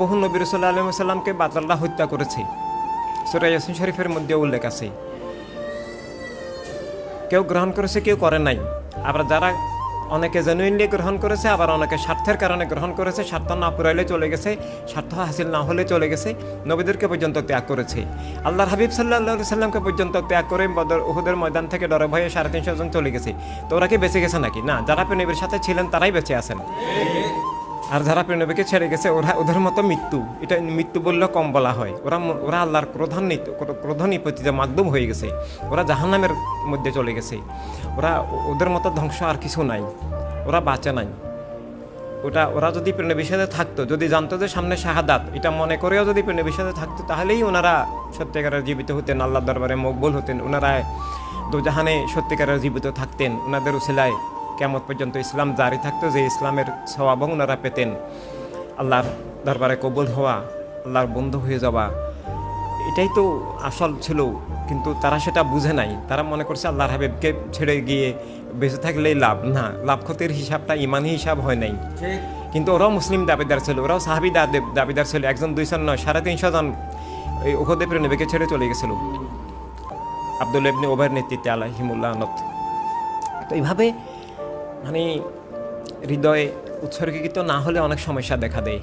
বহু নবী রসুল্লাহ আলহিম সাল্লামকে বাতাল্লাহ হত্যা করেছে। সুরা ইয়াসিন শরীফের মধ্যে উল্লেখ আছে। কেউ গ্রহণ করেছে, কেউ করে নাই। আবার যারা অনেকে জেনুইনলি গ্রহণ করেছে, আবার অনেকে স্বার্থের কারণে গ্রহণ করেছে, স্বার্থ না পুরাইলে চলে গেছে, স্বার্থ হাসিল না হলে চলে গেছে, নবীদেরকে পর্যন্ত ত্যাগ করেছে। আল্লাহর হাবিব সাল্লাহ সাল্লামকে পর্যন্ত ত্যাগ করে বদর উহুদের ময়দান থেকে ডরে ভয়ে সাড়ে তিনশো জন চলে গেছে। তো ওরা কি বেঁচে গেছে নাকি? না, যারা নবীর সাথে ছিলেন, তারাই বেঁচে আছেন। আর যারা প্রেণবীকে ছেড়ে গেছে, ওরা ওদের মতো মৃত্যু। এটা মৃত্যু বললেও কম বলা হয়। ওরা ওরা আল্লাহর ক্রোধান ক্রোধ নিপতিতে মাধ্যম হয়ে গেছে। ওরা জাহান্নামের মধ্যে চলে গেছে। ওরা ওদের মতো ধ্বংস আর কিছু নাই। ওরা বাঁচে নাই। ওটা, ওরা যদি প্রেণবীর সাথে থাকতো, যদি জানতো যে সামনে শাহাদাত, এটা মনে করেও যদি প্রেণবীর সাথে থাকতো, তাহলেই ওনারা সত্যিকারের জীবিত হতেন আল্লাহ দরবারে মকবুল হতেন। ওনারা দুজাহানে সত্যিকারের জীবিত থাকতেন। ওনাদের উসিলায় কেমন পর্যন্ত ইসলাম জারি থাকতো যে ইসলামের স্বভাব ওনারা পেতেন। আল্লাহর দরবারে কবুল হওয়া আল্লাহর বন্ধু হয়ে যাওয়া এটাই তো আসল ছিল। কিন্তু তারা সেটা বুঝে নাই। তারা মনে করছে আল্লাহর হাবিবকে ছেড়ে গিয়ে বেঁচে থাকলেই লাভ। না লাভ ক্ষতির হিসাবটা ইমানই হিসাব হয় নাই। কিন্তু ওরাও মুসলিম দাবিদার ছিল ওরাও সাহাবি দাবিদার ছিল। একজন দুইজন নয় সাড়ে তিনশো জন এই উহদে প্রেণবীকে ছেড়ে চলে গেছিল। আব্দুল ইবনে ওভার নেতৃত্বে আলাহিমুল্লাহ আনত তো এইভাবে মানে হৃদয়ে উৎসর্গীকৃত না হলে অনেক সমস্যা দেখা দেয়।